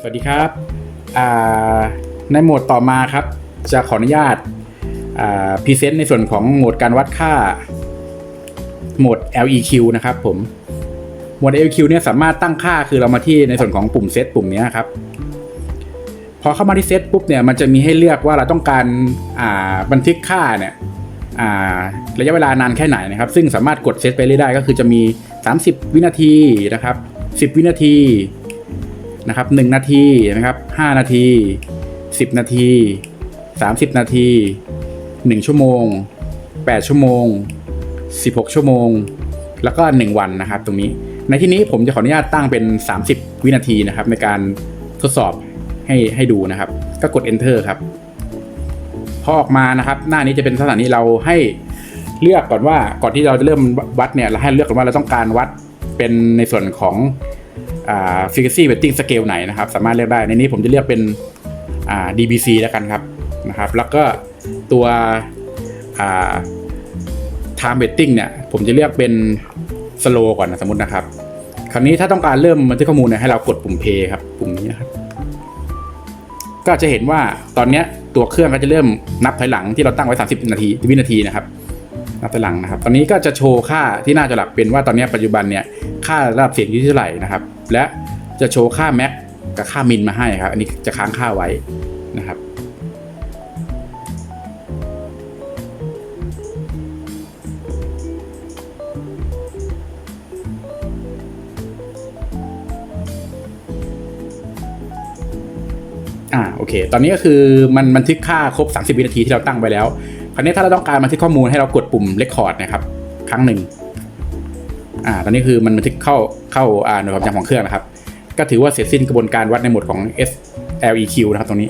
สวัสดีครับในโหมดต่อมาครับ จะขออนุญาตพรีเซนต์ในส่วนของโหมดการวัดค่าโหมด LEQ นะครับผมโหมด LEQ เนี่ยสามารถตั้งค่าคือเรามาที่ในส่วนของปุ่มเซตปุ่มนี้ครับ พอเข้ามาที่เซตปุ๊บเนี่ยมันจะมีให้เลือกว่าเราต้องการาบันทึกค่าเนี่ยระยะเวลานานแค่ไหนนะครับ ซึ่งสามารถกดเซตไปเรื่อยได้ก็คือจะมี 30 วินาทีนะครับ 10 วินาที นะครับหนึ่งนาทีนะครับห้านาทีสิบนาทีสามสิบนาทีหนึ่งชั่วโมงแปดชั่วโมงสิบหกชั่วโมง แล้วก็หนึ่งวันนะครับ ตรงนี้ ในที่นี้ผมจะขออนุญาตตั้งเป็น 30 วินาทีนะครับ ในการทดสอบให้ให้ดูนะครับ ก็กด enter ครับพอออกมานะครับ หน้านี้จะเป็นสถานีเราให้เลือกก่อนว่าก่อนที่เราจะเริ่มวัดเนี่ยเราให้เลือกก่อนว่าเราต้องการวัดเป็นในส่วนของ ฟิกซี่เวทติ้งสเกลไหนนะครับ สามารถเลือกได้ ในนี้ผมจะเลือกเป็น DBC แล้วกันครับนะครับ แล้วก็ตัว time betting เนี่ย ผมจะเลือกเป็น slow ก่อนนะสมมตินะครับ คราวนี้ถ้าต้องการเริ่มบันทึกข้อมูลเนี่ยให้เรากดปุ่ม play ครับ ปุ่มนี้นะครับ ก็จะเห็นว่าตอนนี้ตัวเครื่องก็จะเริ่มนับถอยหลังที่เราตั้งไว้ 30 นาทีวินาทีนะครับนับถอยหลังนะครับ ตอนนี้ก็จะโชว์ค่าที่หน้าจอหลักเป็นว่าตอนนี้ปัจจุบันเนี่ยค่าระดับเสียงอยู่ที่เท่าไหร่นะครับ และจะโชว์ค่าแม็กกับค่ามินมาให้ครับ อันนี้จะค้างค่าไว้นะครับอ่าโอเค ตอนนี้ก็คือมันบันทึกค่าครบ 30 วินาทีที่เราตั้งไปแล้ว คราวนี้ถ้าเราต้องการบันทึกข้อมูลให้เรากดปุ่ม Record นะครับ ครั้งหนึ่ง อ่าตอนนี้คือมันบันทึกเข้าเข้าอ่าหน่วยความจำของเครื่องนะครับ ก็ถือว่าเสร็จสิ้นกระบวนการวัดในโหมดของ SLEQ นะครับตรงนี้